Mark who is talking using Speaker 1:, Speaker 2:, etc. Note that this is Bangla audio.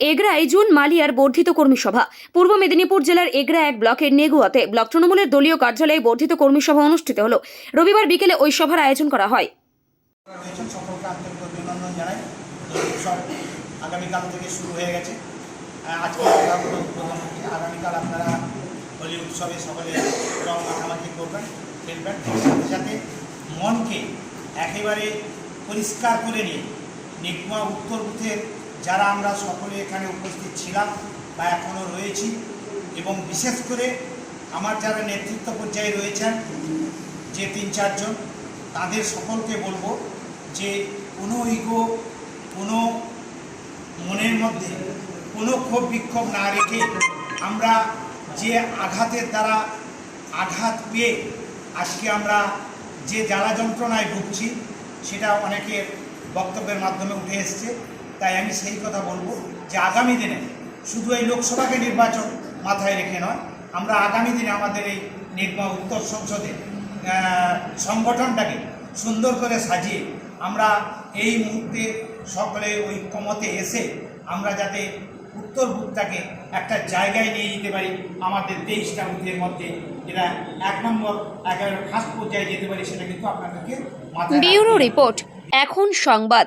Speaker 1: এগরায় জুন মালিয়ার বর্ধিত কর্মী সভা। পূর্ব মেদিনীপুর জেলার এগরা এক ব্লকের নেগুয়াতে ব্লক তৃণমূলের দলীয় কার্যালয়ে বর্ধিত কর্মী সভা অনুষ্ঠিত হল। রবিবার বিকেলে ওই সভার আয়োজন করা হয়।
Speaker 2: আগামীকাল থেকে শুরু হয়ে গেছে। আগামীকাল আপনারা হোলি উৎসবে সকলে রং মাখামাখি করবেন, খেলবেন। সাথে সাথে মনকে একেবারে পরিষ্কার করে নিয়ে উত্তর বুথের যারা আমরা সকলে এখানে উপস্থিত ছিলাম বা এখনও রয়েছি, এবং বিশেষ করে আমার যারা নেতৃত্ব পর্যায়ে রয়েছেন, যে তিন চারজন, তাদের সকলকে বলব যে কোনো ইগো, কোনো মনের মধ্যে, কোনো ক্ষোভ বিক্ষোভ না রেখে আমরা যে আঘাতের দ্বারা আঘাত পেয়ে আজকে আমরা যে জ্বালা যন্ত্রণায় ভুগছি, সেটা অনেকের বক্তব্যের মাধ্যমে উঠে এসছে। তাই আমি সেই কথা বলব যে আগামী দিনে শুধু এই লোকসভাকে নির্বাচন মাথায় রেখে নয় আমরা আগামী দিনে আমাদের এই নির্মা উত্তর সংসদে সংগঠনটাকে সুন্দর করে সাজিয়ে আমরা এই মুহূর্তে সকলে ঐক্যমতে এসে আমরা যাতে উত্তর বুথটাকে একটা জায়গায় নিয়ে যেতে পারি আমাদের তেইশটা বুথের মধ্যে যেটা এক নম্বর একেবারে ফার্স্ট পর্যায়ে যেতে পারি সেটা কিন্তু আপনাদেরকে
Speaker 1: ব্যুরো রিপোর্ট এখন সংবাদ।